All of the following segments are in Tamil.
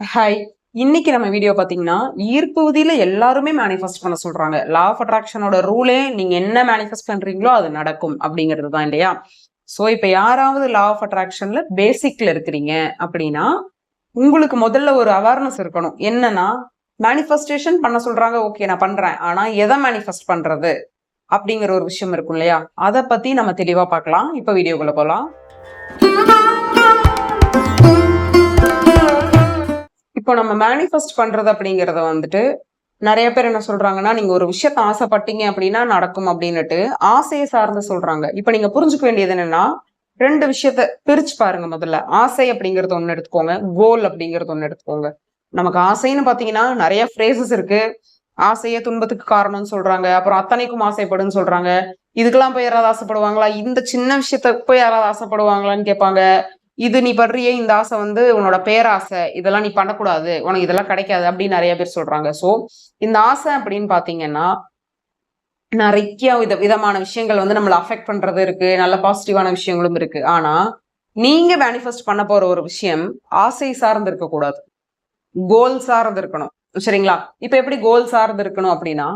ஹாய் இன்னைக்கு நம்ம வீடியோ பார்த்தீங்கன்னா ஈர்ப்பு விதியில எல்லாருமே மேனிஃபெஸ்ட் பண்ண சொல்றாங்க. லா ஆஃப் அட்ராக்ஷனோட ரூலே நீங்க என்ன மேனிஃபெஸ்ட் பண்றீங்களோ அது நடக்கும் அப்படிங்கிறது தான் இல்லையா? ஸோ இப்போ யாராவது லா ஆஃப் அட்ராக்ஷன்ல பேசிக்ல இருக்கிறீங்க அப்படின்னா உங்களுக்கு முதல்ல ஒரு அவேர்னஸ் இருக்கணும். என்னன்னா மேனிஃபெஸ்டேஷன் பண்ண சொல்றாங்க ஓகே நான் பண்றேன். ஆனா எதை மேனிஃபெஸ்ட் பண்றது அப்படிங்கிற ஒரு விஷயம் இருக்கும் இல்லையா? அதை பத்தி நம்ம தெளிவா பார்க்கலாம். இப்போ வீடியோக்குள்ள போகலாம் இப்போ நம்ம மேனிஃபெஸ்ட் பண்றது அப்படிங்கறத வந்துட்டு நிறைய பேர் என்ன சொல்றாங்கன்னா நீங்க ஒரு விஷயத்த ஆசைப்பட்டீங்க அப்படின்னா நடக்கும் அப்படின்னுட்டு ஆசையை சார்ந்து சொல்றாங்க. இப்போ நீங்க புரிஞ்சுக்க வேண்டியது என்னன்னா ரெண்டு விஷயத்த பிரிச்சு பாருங்க முதல்ல. ஆசை அப்படிங்கறது ஒண்ணு எடுத்துக்கோங்க. கோல் அப்படிங்கறது ஒண்ணு எடுத்துக்கோங்க. நமக்கு ஆசைன்னு பாத்தீங்கன்னா நிறைய ஃப்ரேசஸ் இருக்கு. ஆசையே துன்பத்துக்கு காரணம்னு சொல்றாங்க. அப்புறம் அத்தனைக்கும் ஆசைப்படுன்னு சொல்றாங்க. இதுக்கெல்லாம் போய் யாராவது ஆசைப்படுவாங்களா? இந்த சின்ன விஷயத்த போய் யாராவது ஆசைப்படுவாங்களான்னு கேட்பாங்க. இது நீ படுறியே இந்த ஆசை வந்து உன்னோட பேராசை இதெல்லாம் நீ பண்ணக்கூடாது உனக்கு இதெல்லாம் கிடைக்காது அப்படின்னு நிறைய பேர் சொல்றாங்க. ஸோ இந்த ஆசை அப்படின்னு பாத்தீங்கன்னா நிறைய வித விதமான விஷயங்கள் வந்து நம்மளை அஃபெக்ட் பண்றது இருக்கு நல்ல பாசிட்டிவான விஷயங்களும் இருக்கு. ஆனா நீங்க மேனிஃபெஸ்ட் பண்ண போற ஒரு விஷயம் ஆசை சார்ந்து இருக்கக்கூடாது. கோல் சார்ந்து இருக்கணும். சரிங்களா? இப்ப எப்படி கோல் சார்ந்து இருக்கணும் அப்படின்னா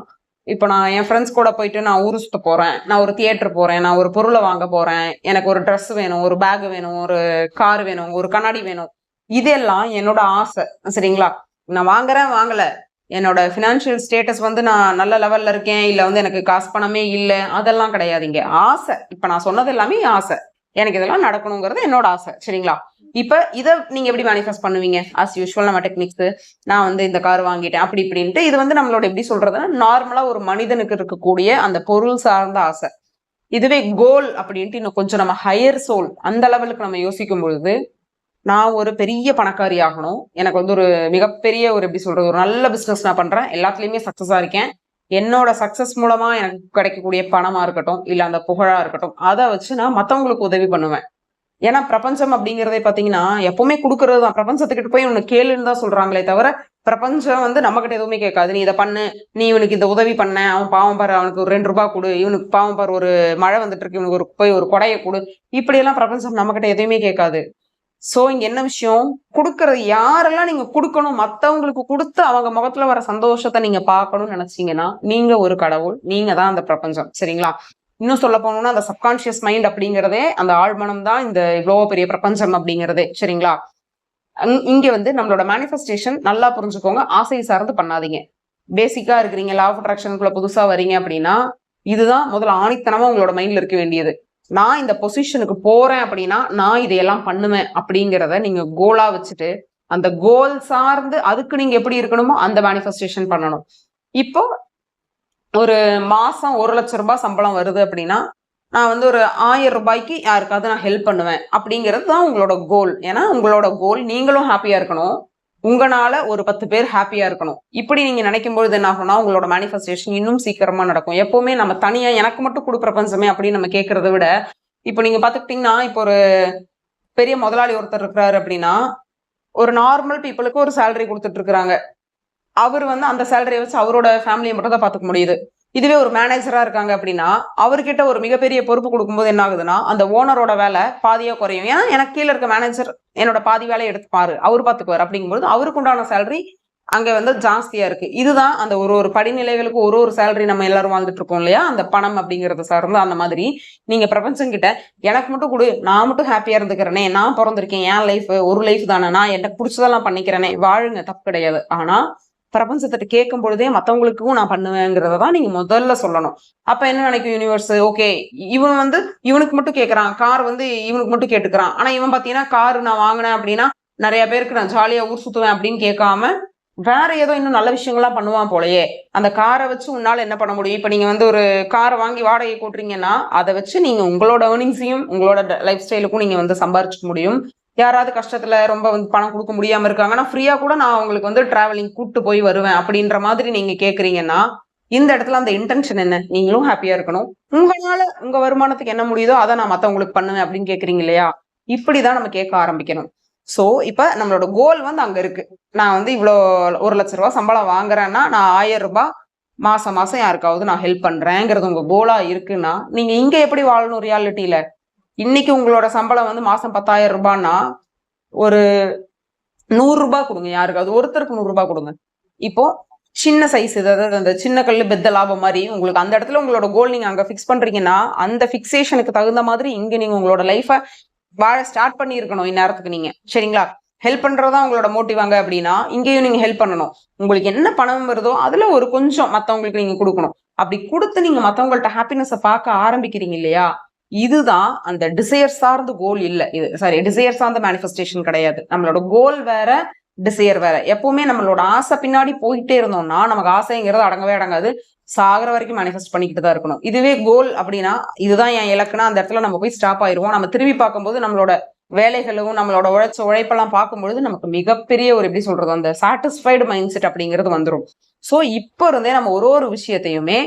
இப்போ நான் என் ஃப்ரெண்ட்ஸ் கூட போயிட்டு நான் ஊர் சுத்த போகிறேன் நான் ஒரு தியேட்டர் போகிறேன் நான் ஒரு பொருளை வாங்க போகிறேன் எனக்கு ஒரு ட்ரெஸ் வேணும் ஒரு பேக் வேணும் ஒரு கார் வேணும் ஒரு கண்ணாடி வேணும். இதெல்லாம் என்னோட ஆசை. சரிங்களா? நான் வாங்குறேன் வாங்கலை. என்னோட ஃபினான்ஷியல் ஸ்டேட்டஸ் வந்து நான் நல்ல லெவலில் இருக்கேன். இல்லை வந்து எனக்கு காசு பணமே இல்லை. அதெல்லாம் கிடையாதுங்க. ஆசை. இப்போ நான் சொன்னது எல்லாமே ஆசை. எனக்கு இதெல்லாம் நடக்கணுங்கிறது என்னோட ஆசை சரிங்களா? இப்ப இதை நீங்க எப்படி மேனிஃபெஸ்ட் பண்ணுவீங்க? ஆஸ் யூஸ்வல் நம்ம டெக்னிக்ஸ் நான் வந்து இந்த கார் வாங்கிட்டேன் அப்படி இப்படின்ட்டு இது வந்து நம்மளோட எப்படி சொல்றதுன்னா நார்மலா ஒரு மனிதனுக்கு இருக்கக்கூடிய அந்த பொருள் சார்ந்த ஆசை. இதுவே கோல் அப்படின்ட்டு இன்னும் கொஞ்சம் நம்ம ஹையர் சோல் அந்த லெவலுக்கு நம்ம யோசிக்கும் பொழுது நான் ஒரு பெரிய பணக்காரி ஆகணும். எனக்கு வந்து ஒரு மிகப்பெரிய ஒரு எப்படி சொல்றது? ஒரு நல்ல பிசினஸ் நான் பண்றேன். எல்லாத்துலயுமே சக்சஸா இருக்கேன். என்னோட சக்சஸ் மூலமா எனக்கு கிடைக்கக்கூடிய பணமா இருக்கட்டும் இல்ல அந்த புகழா இருக்கட்டும் அதை வச்சு நான் மத்தவங்களுக்கு உதவி பண்ணுவேன். ஏன்னா பிரபஞ்சம் அப்படிங்கிறதே பாத்தீங்கன்னா எப்பவுமே கொடுக்கறது தான். பிரபஞ்சத்துக்கிட்ட போய் உனக்கு கேளுன்னு தான் சொல்றாங்களே தவிர பிரபஞ்சம் வந்து நம்ம கிட்ட எதுவுமே கேட்காது. நீ இதை பண்ணு நீ இவனுக்கு இந்த உதவி பண்ண அவன் பாவம் பாரு அவனுக்கு ஒரு ரெண்டு ரூபாய் கொடு இவனுக்கு பாவம் பாரு ஒரு மழை வந்துட்டு இருக்கு இவனுக்கு ஒரு போய் ஒரு கொடையை கொடு. இப்படி எல்லாம் பிரபஞ்சம் நம்ம கிட்ட எதுவுமே கேட்காது. சோ இங்க என்ன விஷயம்? கொடுக்கறது யாரெல்லாம் நீங்க கொடுக்கணும் மத்தவங்களுக்கு கொடுத்து அவங்க முகத்துல வர சந்தோஷத்தை நீங்க பார்க்கணும்னு நினைச்சீங்கன்னா நீங்க ஒரு கடவுள் நீங்க தான் அந்த பிரபஞ்சம். சரிங்களா? இன்னும் சொல்ல போனோம்னா அந்த சப்கான்ஷியஸ் மைண்ட் அப்படிங்கிறதே அந்த ஆழ்மனம் தான் இந்த இவ்வளோ பெரிய பிரபஞ்சம் அப்படிங்கிறதே. சரிங்களா? இங்கே வந்து நம்மளோட மேனிஃபெஸ்டேஷன் நல்லா புரிஞ்சுக்கோங்க. ஆசை சார்ந்து பண்ணாதீங்க. பேசிக்கா இருக்கிறீங்க லா ஆஃப் அட்ராக்ஷனுக்குள்ளே புதுசா வரீங்க அப்படின்னா இதுதான் முதல்ல ஆணித்தனமா உங்களோட மைண்ட்ல இருக்க வேண்டியது. நான் இந்த பொசிஷனுக்கு போறேன் அப்படின்னா நான் இதையெல்லாம் பண்ணுவேன் அப்படிங்கிறத நீங்க கோலா வச்சுட்டு அந்த கோல் சார்ந்து அதுக்கு நீங்க எப்படி இருக்கணுமோ அந்த மேனிஃபெஸ்டேஷன் பண்ணணும். இப்போ ஒரு மாசம் ஒரு லட்சம் ரூபாய் சம்பளம் வருது அப்படின்னா நான் வந்து ஒரு ஆயிரம் ரூபாய்க்கு யாருக்காவது நான் ஹெல்ப் பண்ணுவேன் அப்படிங்கிறது தான் உங்களோட கோல் ஏன்னா உங்களோட கோல் நீங்களும் ஹாப்பியா இருக்கணும். உங்களால ஒரு பத்து பேர் ஹாப்பியா இருக்கணும். இப்படி நீங்க நினைக்கும் பொழுது என்ன ஆகும்னா உங்களோட மேனிஃபெஸ்டேஷன் இன்னும் சீக்கிரமா நடக்கும். எப்பவுமே நம்ம தனியா எனக்கு மட்டும் கொடு பிரபஞ்சமே அப்படின்னு நம்ம கேட்கறத விட இப்போ நீங்க பாத்துக்கிட்டீங்கன்னா இப்போ ஒரு பெரிய முதலாளி ஒருத்தர் இருக்கிறாரு அப்படின்னா ஒரு நார்மல் பீப்புளுக்கு ஒரு சேலரி கொடுத்துட்டு இருக்கிறாங்க. அவர் வந்து அந்த சேலரியை வச்சு அவரோட ஃபேமிலியை மட்டும் தான் பார்த்துக்க முடியுது. இதுவே ஒரு மேனேஜராக இருக்காங்க அப்படின்னா அவர்கிட்ட ஒரு மிகப்பெரிய பொறுப்பு கொடுக்கும்போது என்ன ஆகுதுன்னா அந்த ஓனரோட வேலை பாதியாக குறையும். ஏன்னா எனக்கு கீழே இருக்க மேனேஜர் என்னோட பாதி வேலையை எடுத்துப்பாரு அவர் பார்த்துக்குவார் அப்படிங்கும்போது அவருக்கு உண்டான சேலரி அங்கே வந்து ஜாஸ்தியாக இருக்கு. இதுதான் அந்த ஒரு ஒரு படிநிலைகளுக்கு ஒரு ஒரு சேலரி நம்ம எல்லாரும் வாழ்ந்துட்டு இருக்கோம் இல்லையா? அந்த பணம் அப்படிங்கிறத சார்ந்து அந்த மாதிரி. நீங்கள் பிரபஞ்சங்கிட்ட எனக்கு மட்டும் கொடு நான் மட்டும் ஹாப்பியாக இருந்துக்கிறேனே நான் பிறந்திருக்கேன் என் லைஃப் ஒரு லைஃப் தானே நான் எனக்கு பிடிச்சதெல்லாம் பண்ணிக்கிறேனே வாழுங்க. தப்பு கிடையாது. ஆனால் பிரபஞ்சத்திட்ட கேட்கும் பொழுதே மற்றவங்களுக்கும் நான் பண்ணுவேங்கிறத தான் நீங்க முதல்ல சொல்லணும். அப்ப என்ன நினைக்கும் யூனிவர்ஸ் ஓகே இவன் வந்து இவனுக்கு மட்டும் கேட்கறான் கார் வந்து இவனுக்கு மட்டும் கேட்டுக்கிறான். ஆனா இவன் பாத்தீங்கன்னா கார் நான் வாங்கினேன் அப்படின்னா நிறைய பேருக்கு நான் ஜாலியா ஊர் சுத்துவேன் அப்படின்னு கேட்காம வேற ஏதோ இன்னும் நல்ல விஷயங்கள்லாம் பண்ணுவான் போலயே. அந்த காரை வச்சு உன்னால என்ன பண்ண முடியும்? இப்ப நீங்க வந்து ஒரு காரை வாங்கி வாடகை கூட்டுறீங்கன்னா அதை வச்சு நீங்க உங்களோட ஏர்னிங்ஸையும் உங்களோட லைஃப் ஸ்டைலுக்கும் நீங்க வந்து சம்பாரிச்சுக்க முடியும். யாராவது கஷ்டத்துல ரொம்ப வந்து பணம் கொடுக்க முடியாம இருக்காங்கன்னா ஃப்ரீயா கூட நான் உங்களுக்கு வந்து டிராவலிங் கூட்டு போய் வருவேன் அப்படின்ற மாதிரி நீங்க கேக்குறீங்கன்னா இந்த இடத்துல அந்த இன்டென்ஷன் என்ன? நீங்களும் ஹாப்பியா இருக்கணும். உங்களால உங்க வருமானத்துக்கு என்ன முடியுதோ அதை நான் மத்தவங்களுக்கு பண்ணுவேன் அப்படின்னு கேக்குறீங்க இல்லையா? இப்படிதான் நம்ம கேட்க ஆரம்பிக்கணும். ஸோ இப்போ நம்மளோட கோல் வந்து அங்கே இருக்கு. நான் வந்து இவ்வளோ ஒரு லட்ச ரூபா சம்பளம் வாங்குறேன்னா நான் ஆயிரம் ரூபாய் மாசம் மாசம் யாருக்காவது நான் ஹெல்ப் பண்றேங்கிறது உங்க கோலா இருக்குன்னா நீங்க இங்க எப்படி வாழணும் ரியாலிட்டியில இன்னைக்கு உங்களோட சம்பளம் வந்து மாசம் பத்தாயிரம் ரூபான்னா ஒரு நூறு ரூபாய் கொடுங்க யாருக்காவது. ஒருத்தருக்கு நூறு ரூபாய் கொடுங்க. இப்போ சின்ன சைஸ் அதாவது அந்த சின்ன கல் பெத்த லாபம் மாதிரி உங்களுக்கு அந்த இடத்துல உங்களோட கோல் நீங்க அங்க ஃபிக்ஸ் பண்றீங்கன்னா அந்த ஃபிக்சேஷனுக்கு தகுந்த மாதிரி இங்க நீங்க உங்களோட லைஃபை வாழ ஸ்டார்ட் பண்ணி இருக்கணும் இந்நேரத்துக்கு நீங்க. சரிங்களா? ஹெல்ப் பண்றதா உங்களோட மோட்டிவாங்க அப்படின்னா இங்கேயும் நீங்க ஹெல்ப் பண்ணணும். உங்களுக்கு என்ன பணம் வருதோ அதுல ஒரு கொஞ்சம் மத்தவங்களுக்கு நீங்க கொடுக்கணும். அப்படி கொடுத்து நீங்க மத்தவங்கள்ட்ட ஹாப்பினஸை பார்க்க ஆரம்பிக்கிறீங்க இல்லையா? இதுதான் அந்த டிசையர் சார்ந்த கோல் இல்லை. இது சாரி டிசையர் சார்ந்த மேனிஃபெஸ்டேஷன் கிடையாது. நம்மளோட கோல் வேற டிசையர் வேற. எப்பவுமே நம்மளோட ஆசை பின்னாடி போயிட்டே இருந்தோம்னா நமக்கு ஆசைங்கிறது அடங்கவே அடங்காது. சாகிற வரைக்கும் மேனிஃபெஸ்ட் பண்ணிக்கிட்டு தான் இருக்கணும். இதுவே கோல் அப்படின்னா இதுதான் என் இலக்குனா அந்த இடத்துல நம்ம போய் ஸ்டாப் ஆயிருவோம். நம்ம திரும்பி பார்க்கும்போது நம்மளோட வேலைகளும் நம்மளோட உழைச்ச உழைப்பெல்லாம் பார்க்கும்பொழுது நமக்கு மிகப்பெரிய ஒரு எப்படி சொல்றது அந்த சாட்டிஸ்ஃபைடு மைண்ட் செட் அப்படிங்கிறது வந்துடும் ஸோ இப்போ இருந்தே நம்ம ஒரு ஒரு விஷயத்தையுமே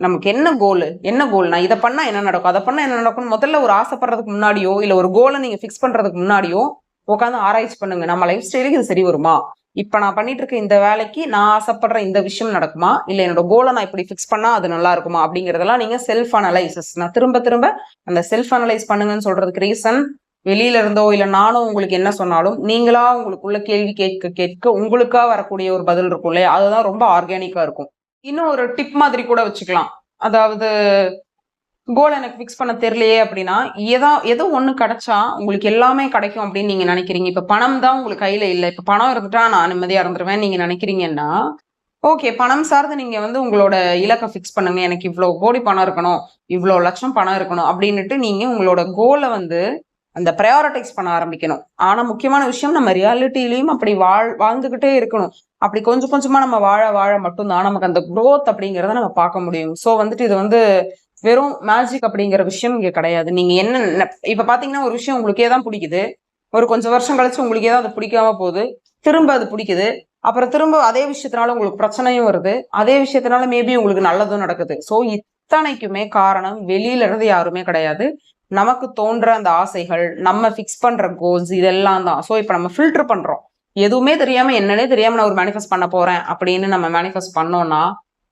நமக்கு என்ன கோல் என்ன கோல் நான் இதை பண்ணால் என்ன நடக்கும்? அதை பண்ணால் என்ன நடக்கும் முதல்ல ஒரு ஆசைப்படுறதுக்கு முன்னாடியோ இல்லை ஒரு கோலை நீங்கள் ஃபிக்ஸ் பண்ணுறதுக்கு முன்னாடியோ உட்காந்து ஆராய்ச்சி பண்ணுங்க. நம்ம லைஃப் ஸ்டைலுக்கு இது சரி வருமா? இப்போ நான் பண்ணிட்டு இருக்க இந்த வேலைக்கு நான் ஆசைப்படுற இந்த விஷயம் நடக்குமா? இல்லை என்னோட கோலை நான் இப்படி ஃபிக்ஸ் பண்ணா அது நல்லா இருக்குமா? அப்படிங்கிறதெல்லாம் நீங்க செல்ஃப் அனலைசஸ் நான் திரும்ப திரும்ப அந்த செல்ஃப் அனலைஸ் பண்ணுங்கன்னு சொல்றதுக்கு ரீசன் வெளியில இருந்தோ இல்லை நானும் உங்களுக்கு என்ன சொன்னாலும் நீங்களா உங்களுக்குள்ள கேள்வி கேட்க கேட்க உங்களுக்கா வரக்கூடிய ஒரு பதில் இருக்கும் இல்லையா? அதுதான் ரொம்ப ஆர்கானிக்கா இருக்கும். இன்னும் ஒரு டிப் மாதிரி கூட வச்சுக்கலாம். அதாவது கோல் எனக்கு ஃபிக்ஸ் பண்ண தெரியலையே அப்படின்னா ஏதா ஏதோ ஒன்று கிடைச்சா உங்களுக்கு எல்லாமே கிடைக்கும் அப்படின்னு நீங்கள் நினைக்கிறீங்க. இப்போ பணம் தான் உங்களுக்கு கையில் இல்லை. இப்போ பணம் இருந்துட்டா நான் நிம்மதியாக இருந்துருவேன் நீங்கள் நினைக்கிறீங்கன்னா ஓகே பணம் சார்ந்து நீங்கள் வந்து உங்களோட இலக்கை ஃபிக்ஸ் பண்ணுங்க. எனக்கு இவ்வளோ கோடி பணம் இருக்கணும் இவ்வளோ லட்சம் பணம் இருக்கணும் அப்படின்னுட்டு நீங்கள் உங்களோட கோலை வந்து அந்த ப்ரையாரிட்டைஸ் பண்ண ஆரம்பிக்கணும். ஆனால் முக்கியமான விஷயம் நம்ம ரியாலிட்டிலையும் அப்படி வாழ் வாழ்ந்துக்கிட்டே இருக்கணும். அப்படி கொஞ்சம் கொஞ்சமா நம்ம வாழ வாழ மட்டும்தான் நமக்கு அந்த குரோத் அப்படிங்கிறத நம்ம பார்க்க முடியும். ஸோ வந்துட்டு இது வந்து வெறும் மேஜிக் அப்படிங்கிற விஷயம் இங்க கிடையாது. நீங்க என்ன இப்ப பாத்தீங்கன்னா ஒரு விஷயம் உங்களுக்கே தான் பிடிக்குது. ஒரு கொஞ்சம் வருஷம் கழிச்சு உங்களுக்கே தான் அது பிடிக்காம போகுது. திரும்ப அது பிடிக்குது. அப்புறம் திரும்ப அதே விஷயத்தினால உங்களுக்கு பிரச்சனையும் வருது. அதே விஷயத்தினால மேபி உங்களுக்கு நல்லதும் நடக்குது. ஸோ இத்தனைக்குமே காரணம் வெளியில இருந்து யாருமே கிடையாது. நமக்கு தோன்ற அந்த ஆசைகள் நம்ம ஃபிக்ஸ் பண்ற கோல்ஸ் இதெல்லாம் தான். ஸோ இப்போ நம்ம ஃபில்டர் பண்றோம். எதுவுமே தெரியாம என்னன்னே தெரியாம நான் ஒரு மேனிஃபெஸ்ட் பண்ண போறேன் அப்படின்னு நம்ம மேனிஃபெஸ்ட் பண்ணோம்னா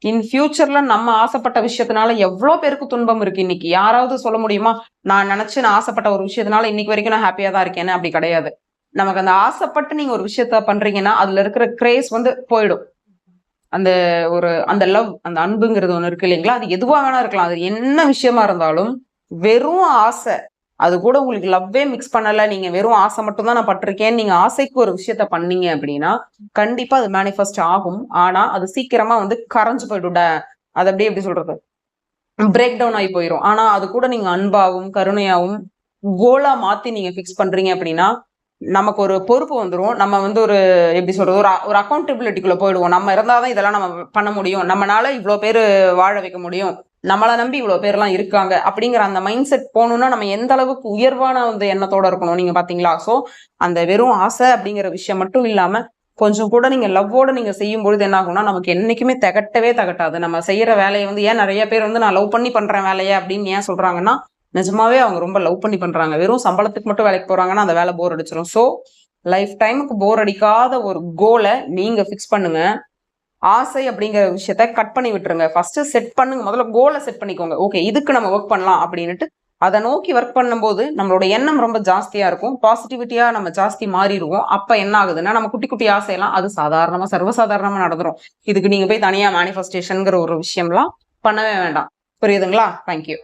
இன் ஃபியூச்சர்ல நம்ம ஆசைப்பட்ட விஷயத்தினால எவ்வளோ பேருக்கு துன்பம் இருக்கு இன்னைக்கு? யாராவது சொல்ல முடியுமா? நான் நினைச்சு நான் ஆசைப்பட்ட ஒரு விஷயத்தினால இன்னைக்கு வரைக்கும் நான் ஹாப்பியா தான் இருக்கேன்னு? அப்படி கிடையாது. நமக்கு அந்த ஆசைப்பட்டு நீங்க ஒரு விஷயத்த பண்றீங்கன்னா அதுல இருக்கிற கிரேஸ் வந்து போயிடும். அந்த ஒரு அந்த லவ் அந்த அன்புங்கிறது ஒண்ணு இருக்கு இல்லைங்களா? அது எதுவாக வேணா இருக்கலாம். அது என்ன விஷயமா இருந்தாலும் வெறும் ஆசை அது கூட உங்களுக்கு லவ்வே மிக்ஸ் பண்ணல நீங்க வெறும் ஆசை மட்டும் தான் நான் பட்டிருக்கேன். நீங்க ஆசைக்கு ஒரு விஷயத்த பண்ணீங்க அப்படின்னா கண்டிப்பா அது மேனிஃபெஸ்ட் ஆகும். ஆனா அது சீக்கிரமா வந்து கரைஞ்சு போயிடும். அது அப்படியே எப்படி சொல்றது? பிரேக் டவுன் ஆகி போயிடும் ஆனா அது கூட நீங்க அன்பாவும் கருணையாவும் கோலா மாத்தி நீங்க ஃபிக்ஸ் பண்றீங்க அப்படின்னா நமக்கு ஒரு பொறுப்பு வந்துடும் நம்ம வந்து ஒரு எப்படி சொல்றது? ஒரு ஒரு அக்கௌண்டபிலிட்டிக்குள்ள போயிடுவோம். நம்ம இருந்தாதான் இதெல்லாம் நம்ம பண்ண முடியும். நம்மளால இவ்வளோ பேர் வாழ வைக்க முடியும். நம்மளை நம்பி இவ்வளோ பேர்லாம் இருக்காங்க அப்படிங்கிற அந்த மைண்ட் செட் போகணும்னா நம்ம எந்த அளவுக்கு உயர்வான அந்த எண்ணத்தோட இருக்கணும் நீங்க பாத்தீங்களா? ஸோ அந்த வெறும் ஆசை அப்படிங்கிற விஷயம் மட்டும் இல்லாம கொஞ்சம் கூட நீங்க லவ்வோட நீங்க செய்யும் பொழுது என்ன ஆகும்னா நமக்கு என்னைக்குமே தகட்டவே தகட்டாது. நம்ம செய்யற வேலையை வந்து ஏன் நிறைய பேர் வந்து நான் லவ் பண்ணி பண்றேன் வேலையை அப்படின்னு ஏன் சொல்றாங்கன்னா நிஜமாவே அவங்க ரொம்ப லவ் பண்ணி பண்றாங்க. வெறும் சம்பளத்துக்கு மட்டும் வேலைக்கு போறாங்கன்னா அந்த வேலை போர் அடிச்சிடும் ஸோ லைஃப் டைமுக்கு போர் அடிக்காத ஒரு கோலை நீங்க ஃபிக்ஸ் பண்ணுங்க. ஆசை அப்படிங்கிற விஷயத்த கட் பண்ணி விட்டுருங்க. ஃபர்ஸ்ட் செட் பண்ணுங்க. முதல்ல கோலை செட் பண்ணிக்கோங்க. ஓகே இதுக்கு நம்ம ஒர்க் பண்ணலாம் அப்படின்ட்டு அதை நோக்கி ஒர்க் பண்ணும்போது நம்மளோட எண்ணம் ரொம்ப ஜாஸ்தியா இருக்கும். பாசிட்டிவிட்டியா நம்ம ஜாஸ்தி மாறிடுவோம். அப்ப என்ன ஆகுதுன்னா நம்ம குட்டி குட்டி ஆசையெல்லாம் அது சாதாரணமா சர்வசாதாரணமா நடந்துரும். இதுக்கு நீங்க போய் தனியா மேனிஃபெஸ்டேஷனுங்கிற ஒரு விஷயம்லாம் பண்ணவே வேண்டாம். புரியுதுங்களா? தேங்க்யூ